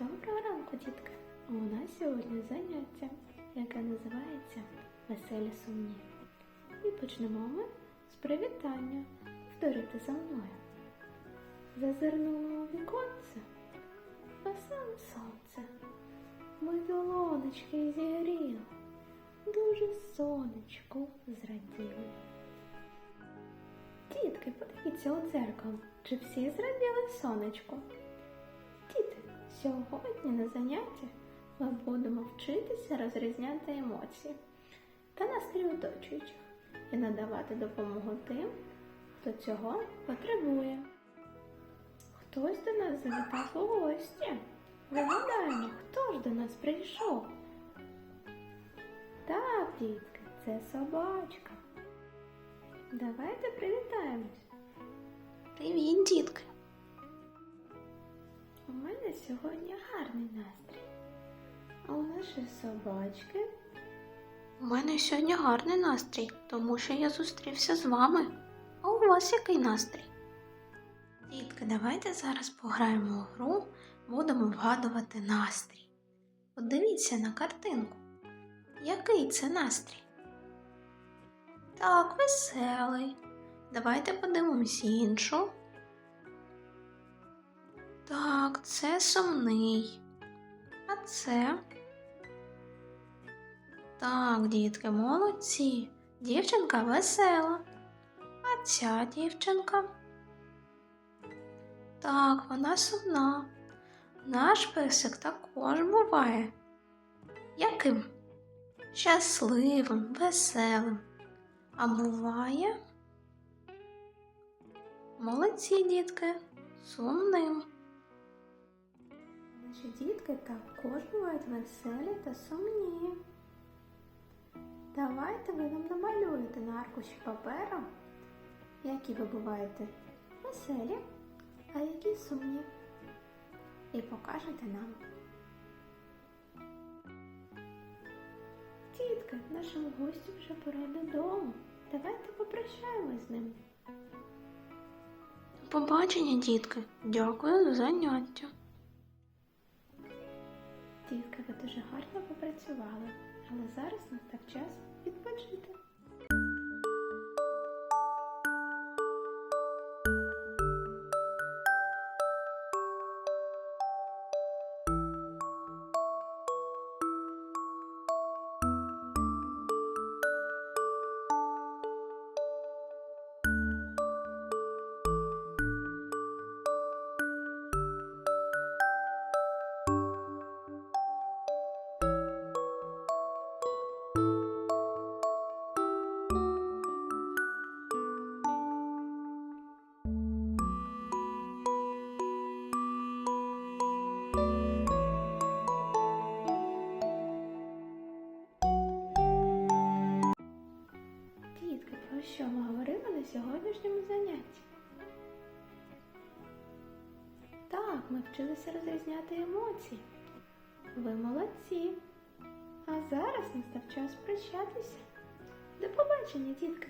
Доброго ранку, дітки! У нас сьогодні заняття, яке називається Веселі сумні. І почнемо ми з привітання. Повторити за мною. Зазирнуло віконце, веселе сонце. Ми долонечки зігріли, дуже сонечку зраділи. Дітки, подивіться у дзеркало, чи всі зраділи сонечку? Діти, сьогодні на занятті ми будемо вчитися розрізняти емоції та настрій оточуючих і надавати допомогу тим, хто цього потребує. Хтось до нас завітав у гості. Вигадаємо, хто ж до нас прийшов? Так, дітки, це собачка. Давайте привітаємось. Привіт, дітки. У мене сьогодні гарний настрій. А у нашої собачки У мене сьогодні гарний настрій, тому що я зустрівся з вами. А у вас який настрій? Дітки, давайте зараз пограємо у гру, будемо вгадувати настрій. Подивіться на картинку. Який це настрій? Так, веселий. Давайте подивимось іншу. Так, це сумний. А це. Так, дітки, молодці. Дівчинка весела. А ця дівчинка. Так, вона сумна. Наш песик також буває. Яким? Щасливим, веселим. А буває. Молодці, дітки, сумним. Наші дітки також бувають веселі та сумні. Давайте ви нам намалюєте на аркуші паперу, які ви буваєте веселі, а які сумні. І покажете нам. Дітки, нашому гостю вже пора додому. Давайте попрощаємось з ним. Побачення, дітки. Дякую за заняття. Дітки, ви дуже гарно попрацювали, але зараз настав час відпочити. Ми вчилися розрізняти емоції. Ви молодці. А зараз настав час прощатися. До побачення, дітки!